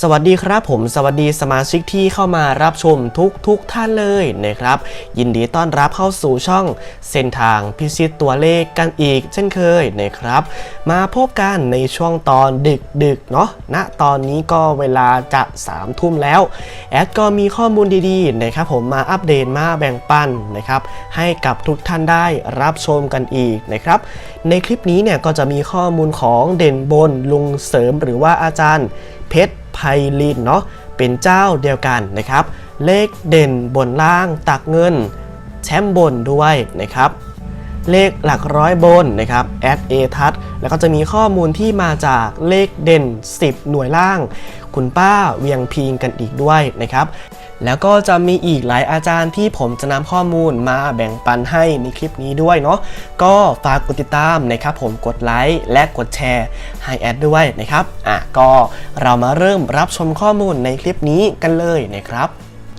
สวัสดีครับผมสวัสดีสมาชิกที่เข้ามารับชมทุกทุกท่านเลยนะครับ ยินดีต้อนรับเข้าสู่ช่องเส้นทางพิชิตตัวเลขกันอีก เช่นเคยนะครับ มาพบกันในช่วงตอนดึกดึกๆเนาะณตอนนี้ก็เวลาจะ3ามทุ่มแล้ว แอดก็มีข้อมูลดีๆนะครับผมมาอัปเดตมาแบ่งปันนะครับให้กับทุกท่านได้รับชมกันอีกนะครับ ในคลิปนี้เนี่ยก็จะมีข้อมูลของเด่นบนลุงเสริมหรือว่าอาจารย์เพชร ไพลินเนาะเป็นเจ้าเดียวกันนะครับ เลขเด่นบนล่างตักเงิน แชมป์บนด้วยนะครับเลขหลักร้อยบนนะครับแอดเอทัศแล้วก็จะมีข้อมูลที่มาจากเลขเด่น 10 หน่วยล่าง คุณป้าเวียงพิงกันอีกด้วยนะครับ แล้วก็จะมีอีกหลายอาจารย์ที่ผมจะนำข้อมูลมาแบ่งปันให้ในคลิปนี้ด้วยเนาะก็ฝากกดติดตามนะครับผมกดไลค์และกดแชร์ให้แอดด้วยนะครับอะก็เรามาเริ่มรับชมข้อมูลในคลิปนี้กันเลยนะครับ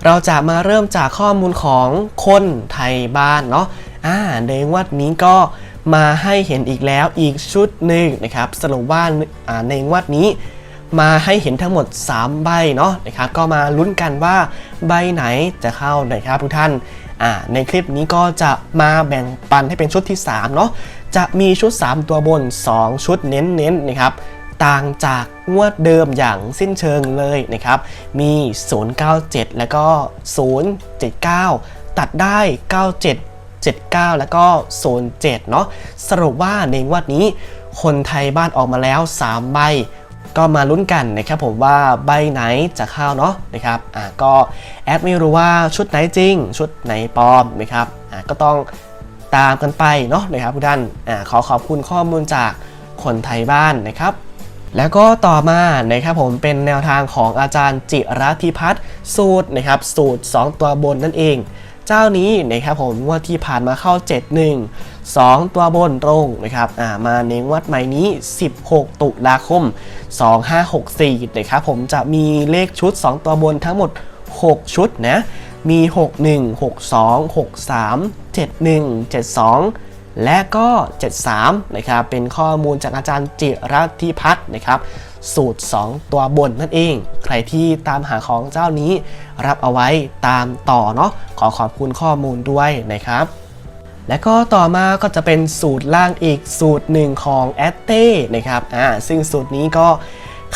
เราจะมาเริ่มจากข้อมูลของคนไทยบ้านเนาะอ่าในวัดนี้ก็มาให้เห็นอีกแล้วอีกชุดหนึ่งนะครับ สรุปว่าในงวัดนี้ มาให้เห็นทั้งหมด 3 ใบเนาะนะครับก็มาลุ้นกันว่าใบไหนจะเข้านะครับทุกท่านอ่าในคลิปนี้ก็จะมาแบ่งปันให้เป็นชุดที่3เนาะจะมีชุด 3 ตัวบน 2 ชุดเน้นๆนะครับต่างจากงวดเดิมอย่างสิ้นเชิงเลยนะครับ มี 097 แล้วก็ 079 ตัดได้ 97 79 แล้วก็07เนาะสรุปว่าในงวดนี้คนไทยบ้านออกมาแล้ว 3 ใบ ก็มาลุ้นกันนะครับผมว่าใบไหนจะเข้าเนาะนะครับอ่าก็แอดไม่รู้ว่าชุดไหนจริง ชุดไหนปลอมนะครับอ่าก็ต้องตามกันไปเนาะนะครับทุกท่านอ่าขอขอบคุณข้อมูลจากคนไทยบ้านนะครับแล้วก็ต่อมานะครับผมเป็นแนวทางของอาจารย์จิรัติพัฒน์สูตรนะครับสูตร 2 ตัวบนนั่นเอง เจ้านี้นะครับผมว่าที่ผ่านมาเข้า 71 2 ตัวบนตรงนะครับอ่ามาในงวัดใหม่นี้ 16 ตุลาคม 2564นะครับผมจะมีเลขชุด 2 ตัวบนทั้งหมด 6 ชุดนะมี 61 62 63 71 72 และก็ 73 นะครับ เป็นข้อมูลจากอาจารย์จิรัติพัฒน์นะครับ สูตร 2 ตัวบนนั่นเอง ใครที่ตามหาของเจ้านี้รับเอาไว้ตามต่อเนาะ ขอขอบคุณข้อมูลด้วยนะครับ และก็ต่อมาก็จะเป็นสูตรล่างอีกสูตรหนึ่งของแอตเต้นะครับอ่าซึ่งสูตรนี้ก็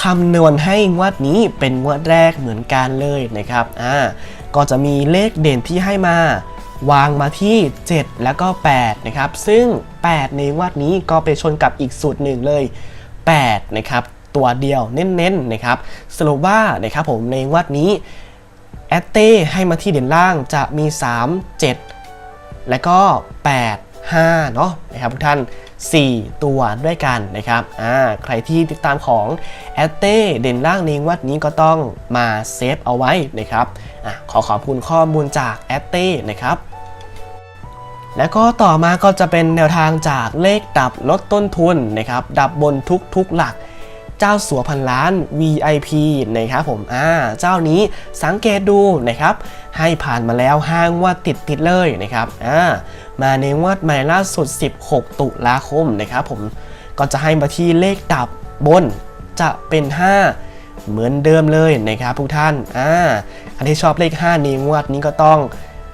คำนวณให้งวดนี้เป็นงวดแรกเหมือนกันเลยนะครับอ่าก็จะมีเลขเด่นที่ให้มาวางมาที่ 7 แล้วก็ 8 นะครับ ซึ่ง 8 ในงวัดนี้ก็ไปชนกับอีกสูตรหนึ่งเลย 8 นะครับ ตัวเดียวเน้นๆนะครับ สรุปว่านะครับผมในงวัดนี้แอตเต้ให้มาที่เด่นล่างจะมี 3 7 และก็ 8 5เนาะนะครับทุกท่าน 4 ตัวด้วยกันนะครับอ่าใครที่ติดตามของแอตเต้เด่นล่างในงวัดนี้ก็ต้องมาเซฟเอาไว้นะครับอะขอขอบคุณข้อมูลจากแอตเต้นะครับแล้วก็ต่อมาก็จะเป็นแนวทางจากเลขดับลดต้นทุนนะครับดับบนทุกๆหลัก เจ้าสัวพันล้าน VIP นะครับผมอ่าเจ้านี้สังเกตดูนะครับ ให้ผ่านมาแล้วห้างว่าติดติดเลยนะครับอ่ามาในงวดใหม่ล่าสุด 16 ตุลาคมนะครับผมก็จะให้มาที่เลขดับบนจะเป็น 5 เหมือนเดิมเลยนะครับทุกท่านอ่าอันที่ชอบเลข5ในงวดนี้ก็ต้อง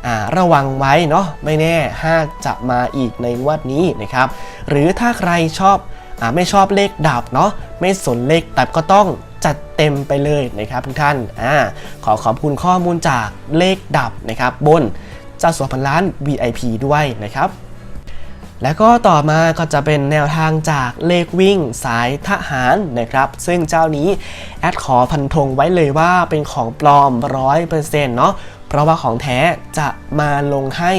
อ่าระวังไว้เนาะไม่แน่ 5 จะมาอีกในงวดนี้นะครับ หรือถ้าใครชอบอาไม่ชอบเลขดับเนาะไม่สนเลขดับก็ต้อง เต็มไปเลยนะครับทุกท่านอ่าขอขอบคุณข้อมูลจากเลขดับนะครับบนเจ้าสัวพันล้าน VIP ด้วยนะครับแล้วก็ต่อมาก็จะเป็นแนวทางจากเลขวิ่งสายทหารนะครับ ซึ่งเจ้านี้แอดขอพันธงไว้เลยว่าเป็นของปลอม100%เนาะเพราะว่าของแท้จะมาลงให้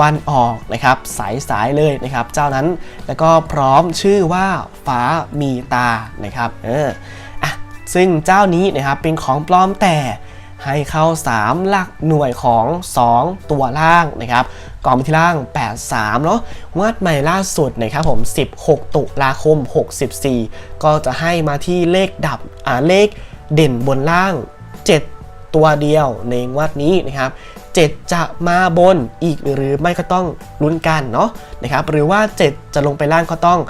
วันออกนะครับสายสายเลยนะครับ เจ้านั้นแล้วก็พร้อมชื่อว่าฟ้ามีตานะครับเออ ซึ่งเจ้านี้นะครับเป็นของปลอมแต่ให้เข้า 3 หลักหน่วยของ 2 ตัวล่างนะครับกองไปที่ล่าง 83 เนาะงวดใหม่ล่าสุดนะครับผม 16 ตุลาคม 64 ก็จะให้มาที่เลขดับอ่าเลขเด่นบนล่าง 7 ตัวเดียวในงวดนี้นะครับ 7 จะมาบนอีกหรือไม่ก็ต้องลุ้นกันเนาะนะครับหรือว่า 7 จะลงไปล่างก็ต้อง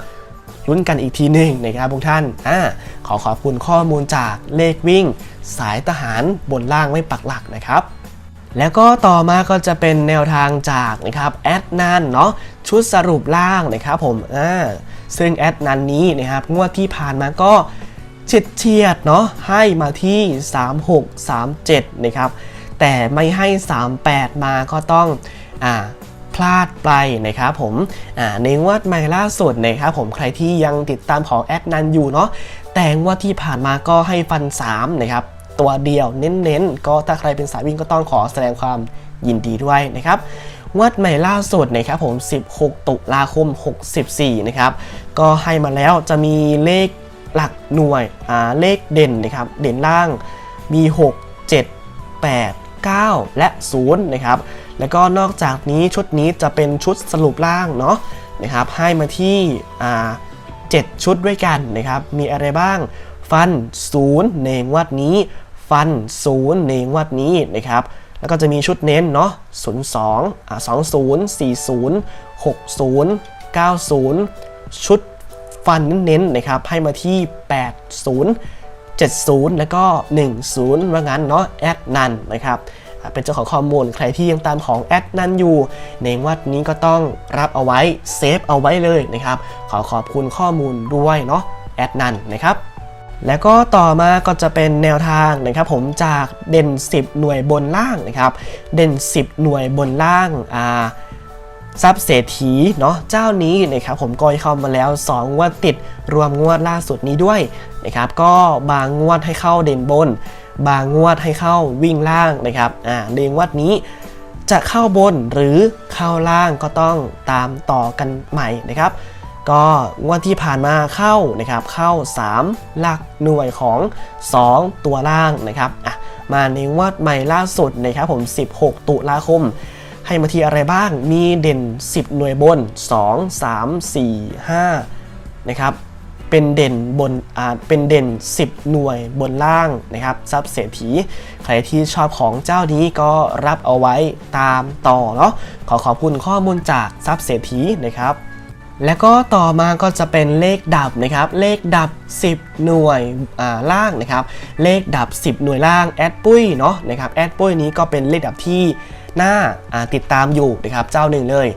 ลุ้นกันอีกทีหนึ่งนะครับทุกท่านอ่าขอขอบคุณข้อมูลจากเลขวิ่ง สายทหารบนล่างไม่ปักหลักนะครับแล้วก็ต่อมาก็จะเป็นแนวทางจากนะครับแอดนันเนาะชุดสรุปล่างนะครับผมอ่าซึ่งแอดนันนี้นะครับงวดที่ผ่านมาก็เฉียดเฉียดเนาะให้มาที่ 3637นะครับแต่ไม่ให้ 38 มาก็ต้องอ่า พลาดไปนะครับผมในงวดใหม่ล่าสุดนะครับผมใครที่ยังติดตามของแอดนันอยู่เนาะแต่งวดที่ผ่านมาก็ให้ฟัน3นะครับตัวเดียวเน้นๆ ก็ถ้าใครเป็นสายวิ่งก็ต้องขอแสดงความยินดีด้วยนะครับงวดใหม่ล่าสุดนะครับผม 16 ตุลาคม 64 นะครับ ก็ให้มาแล้วจะมีเลขหลักหน่วยอ่าเลขเด่นนะครับ เด่นล่างมี 6 7 8 9 และ 0 นะครับ แล้วก็นอกจากนี้ชุดนี้จะเป็นชุดสรุปล่างเนาะนะครับให้มาที่อ่า7ชุดด้วยกันนะครับ มีอะไรบ้าง ฟัน 0 ในงวดนี้ ฟัน 0 ในงวดนี้นะครับ แล้วก็จะมีชุดเน้นเนาะ 02 อ่า 20 40 60 90 ชุดฟันเน้นๆนะครับ ให้มาที่ 80 70 แล้วก็ 10 ว่างั้นเนาะ แอดนันนะครับ เป็นเจ้าของข้อมูล ใครที่ยังตามของแอดนันอยู่ ในวัดนี้ก็ต้องรับเอาไว้เซฟเอาไว้เลยนะครับขอขอบคุณข้อมูลด้วยเนาะแอดนันนะครับแล้วก็ต่อมาก็จะเป็นแนวทางนะครับผมจากเด่น 10 หน่วยบนล่างนะครับ เด่น 10 หน่วยบนล่างอ่าทรัพย์เศรษฐีเนาะเจ้านี้นะครับผมก็เข้ามาแล้ว 2 งวดติดรวมงวดล่าสุดนี้ด้วยนะครับก็บางงวดให้เข้าเด่นบน บางงวดให้เข้าวิ่งล่างนะครับอ่าในงวดนี้จะเข้าบนหรือเข้าล่างก็ต้องตามต่อกันใหม่นะครับ ก็งวดที่ผ่านมาเข้านะครับเข้า 3 หลักหน่วยของ 2 ตัวล่างนะครับอะมาในงวดใหม่ล่าสุดนะครับผม 16 ตุลาคม ให้มาทีอะไรบ้างมีเด่น 10 หน่วยบน 2 3 4 5นะครับ เป็นเด่นบนอ่าเป็นเด่น 10 หน่วยบนล่างนะครับซับเศรษฐีใครที่ชอบของเจ้านี้ก็รับเอาไว้ตามต่อเนาะขอขอบคุณข้อมูลจากซับเศรษฐีนะครับแล้วก็ต่อมาก็จะเป็นเลขดับนะครับ เลขดับ 10 หน่วยล่างนะครับ เลขดับ 10 หน่วยล่างแอดปุ้ยเนาะนะครับแอดปุ้ยนี้ก็เป็นเลขดับที่น่าติดตามอยู่นะครับเจ้าหนึ่งเลย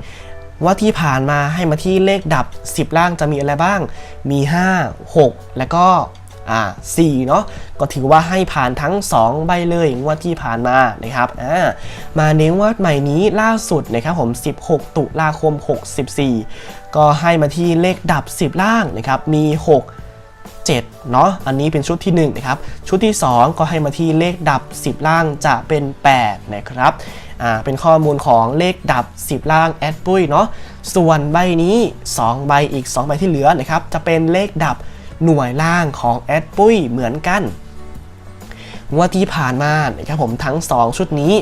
ว่าที่ผ่านมาให้มาที่เลขดับ 10 ล่างจะมีอะไรบ้าง มี 5 6 แล้วก็อ่า4เนาะก็ถือว่าให้ผ่านทั้ง 2 ใบเลยงวดที่ผ่านมานะครับอ่ามาเน้นวดใหม่นี้ล่าสุดนะครับผม 16 ตุลาคม 64 ก็ให้มาที่เลขดับ 10 ล่างนะครับมี 6 7เนาะอันนี้เป็นชุดที่1นะครับชุดที่ 2 ก็ให้มาที่เลขดับ 10 ล่างจะเป็น 8 นะครับ เป็นข้อมูลของเลขดับ 10 ล่างแอดปุ้ยเนาะส่วนใบนี้ 2 ใบอีก 2 ใบที่เหลือนะครับจะเป็นเลขดับหน่วยล่างของแอดปุ้ยเหมือนกันงวดที่ผ่านมานะครับผมทั้ง 2 ชุดนี้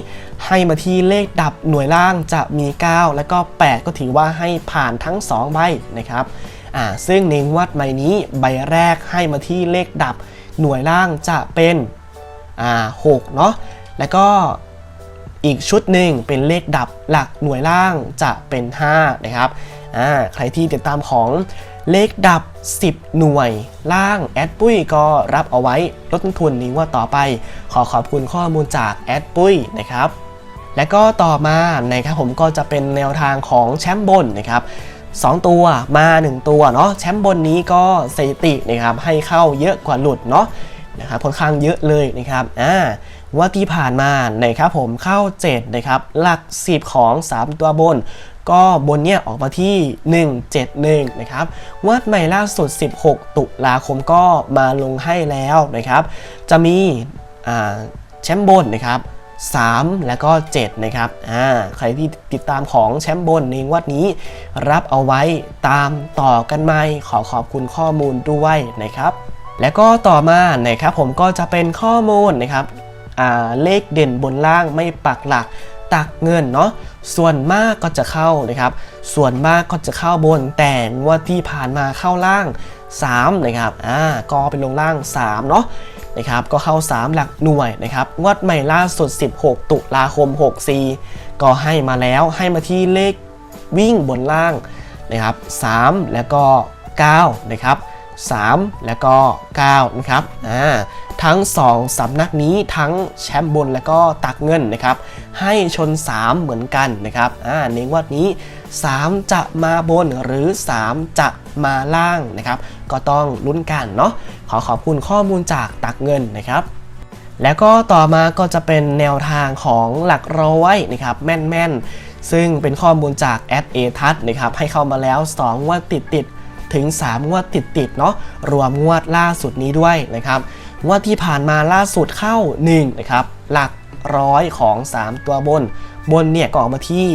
ให้มาที่เลขดับหน่วยล่างจะมี 9 แล้วก็ 8 ก็ถือว่าให้ผ่านทั้ง 2 ใบนะครับอ่าซึ่งในงวดใบนี้ใบแรกให้มาที่เลขดับหน่วยล่างจะเป็นอ่า6เนาะแล้วก็ อีกชุดหนึ่งเป็นเลขดับหลักหน่วยล่างจะเป็น 5 นะครับใครที่ติดตามของเลขดับ 10 หน่วยล่างแอดปุ้ยก็รับเอาไว้ลดต้นทุนนี้ว่าต่อไปขอขอบคุณข้อมูลจากแอดปุ้ยนะครับ และก็ต่อมานะครับผมก็จะเป็นแนวทางของแชมป์บนนะครับสองตัวมา 1 ตัวเนาะแชมป์บนนี้ก็สถิตินะครับให้เข้าเยอะกว่าหลุดเนาะนะครับค่อนข้างเยอะเลยนะครับอ่า ว่าที่ผ่านมานะครับผมเข้า 7 นะครับ หลัก 10 ของ 3 ตัวบน ก็บนเนี่ยออกมาที่ 171 นะครับวัดใหม่ล่าสุด 16 ตุลาคมก็มาลงให้แล้วนะครับ จะมีแชมป์บนนะครับ3 แล้วก็ 7 นะครับ อ่า ใครที่ติดตามของแชมป์บนในวัดนี้ รับเอาไว้ตามต่อกันไหมขอขอบคุณข้อมูลด้วยนะครับ แล้วก็ต่อมานะครับผมก็จะเป็นข้อมูลนะครับ เลขเด่นบนล่างไม่ปักหลักตักเงินเนาะส่วนมากก็จะเข้านะครับ ส่วนมากก็จะเข้าบนแต่งวดที่ผ่านมาเข้าล่าง 3 นะครับอ่าก็เป็นลงล่าง 3 เนาะนะครับก็เข้า 3 หลักหน่วยนะครับงวดใหม่ล่าสุด 16 ตุลาคม 64 ก็ให้มาแล้วให้มาที่เลขวิ่งบนล่างนะครับ3แล้วก็ 9 นะครับ 3 แล้วก็ 9 นะครับอ่าทั้ง 2สำนักนี้ทั้งแชมป์บนแล้วก็ตักเงินนะครับให้ชน 3 เหมือนกันนะครับอ่าในงวดนี้ 3 จะมาบนหรือ 3 จะมาล่างนะครับก็ต้องลุ้นกันเนาะขอขอบคุณข้อมูลจากตักเงินนะครับแล้วก็ต่อมาก็จะเป็นแนวทางของหลักร้อยนะครับแม่นๆ ซึ่งเป็นข้อมูลจากแอดเอทัศนะครับให้เข้ามาแล้ว2งวดติดติด ถึง 3 งวดติดๆเนาะรวมงวดล่าสุดนี้ด้วยนะครับงวดที่ผ่านมาล่าสุดเข้า1นะครับหลักร้อยของ 3 ตัวบน บนเนี่ยก็ออกมาที่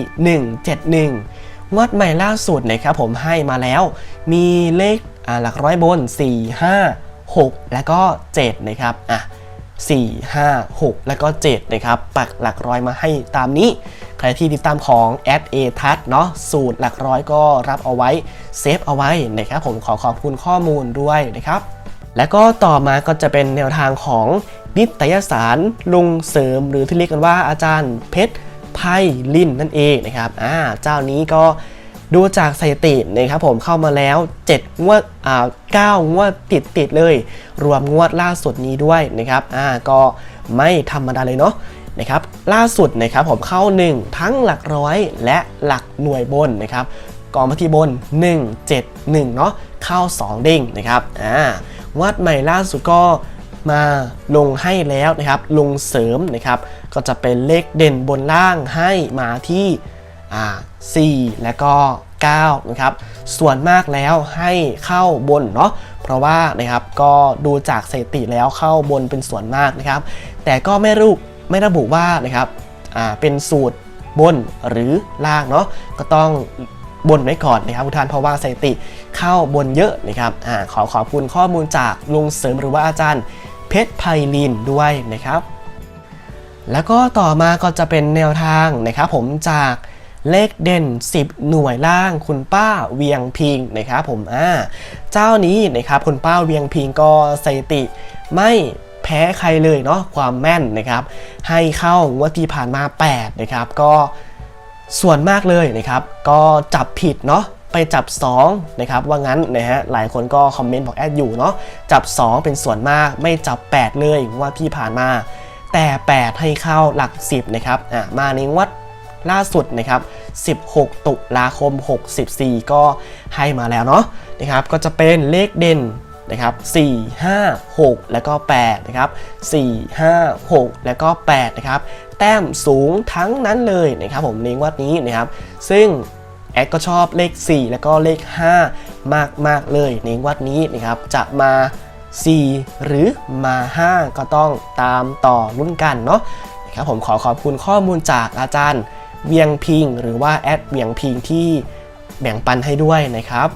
171 งวดใหม่ล่าสุดนะครับผมให้มาแล้ว มีเลขหลักร้อยบน 4 5 6 แล้วก็ 7 นะครับอะ 4 5 6 แล้วก็ 7 นะครับ ปักหลักร้อยมาให้ตามนี้ ใครที่ติดตามของ a d a t a t เนาะสูตรหลักร้อยก็รับเอาไว้เซฟเอาไว้นะครับผมขอขอบคุณข้อมูลด้วยนะครับ แล้วก็ต่อมาก็จะเป็นแนวทางของนิตยสารลุงเสริมหรือที่เรียกกันว่าอาจารย์เพชรไพลินนั่นเองนะครับอ่าเจ้านี้ก็ ดูจากสถิตินะครับผมเข้ามาแล้ว 7 งวดอ่า9งวดติดติดเลย รวมงวดล่าสุดนี้ด้วยนะครับอ่าก็ไม่ธรรมดาเลยเนาะนะครับล่าสุดนะครับผมเข้า 1 ทั้งหลักร้อยและหลักหน่วยบนนะครับกองมาที่บน 1 7 1 เนาะเข้า 2 เด้งนะครับอ่างวดใหม่ล่าสุดก็มาลงให้แล้วนะครับ ลงเสริมนะครับ ก็จะเป็นเลขเด่นบนล่างให้มาที่ 4 และก็ 9 นะครับ ส่วนมากแล้วให้เข้าบนเนาะเพราะว่านะครับก็ดูจากสถิติแล้วเข้าบนเป็นส่วนมากนะครับ แต่ก็ไม่รู้ไม่ระบุว่านะครับเป็นสูตรบนหรือล่างเนาะก็ต้องบนไว้ก่อนนะครับทุกท่านเพราะว่าสถิติเข้าบนเยอะนะครับอขอขอบคุณข้อมูลจากลุงเสริมหรือว่าอาจารย์เพชรไพลินด้วยนะครับ แล้วก็ต่อมาก็จะเป็นแนวทางนะครับผมจาก เลขเด่น 10 หน่วยล่างคุณป้าเวียงพิงนะครับผมอ่าเจ้านี้นะครับคุณป้าเวียงพิงก็สถิติไม่แพ้ใครเลยเนาะความแม่นนะครับ ให้เข้างวดที่ผ่านมา 8 นะครับ ก็ส่วนมากเลยนะครับ ก็จับผิดเนาะไปจับ 2 นะครับ ว่างั้นนะฮะหลายคนก็คอมเมนต์บอกแอดอยู่เนาะจับ 2 เป็นส่วนมากไม่จับ 8 เลยงว่าที่ผ่านมา แต่ 8 ให้เข้าหลัก 10 นะครับอะมาในงวัด ล่าสุดนะครับ 16 ตุลาคม 64 ก็ให้มาแล้วเนาะนะครับ ก็จะเป็นเลขเด่นนะครับ4 5 6 แล้วก็8นะครับ4 5 6 แล้วก็8นะครับแต้มสูงทั้งนั้นเลยนะครับผมในงวัดนี้นะครับ ซึ่งแอดก็ชอบเลข 4 แล้วก็เลข 5 มากมากๆเลยในงวัดนี้นะครับจะมา 4 หรือมา 5 ก็ต้องตามต่อรุ่นกันเนาะนะครับผมขอขอบคุณข้อมูลจากอาจารย์ เวียงพิง หรือว่าแอดเวียงพิงที่แบ่งปันให้ด้วยนะครับ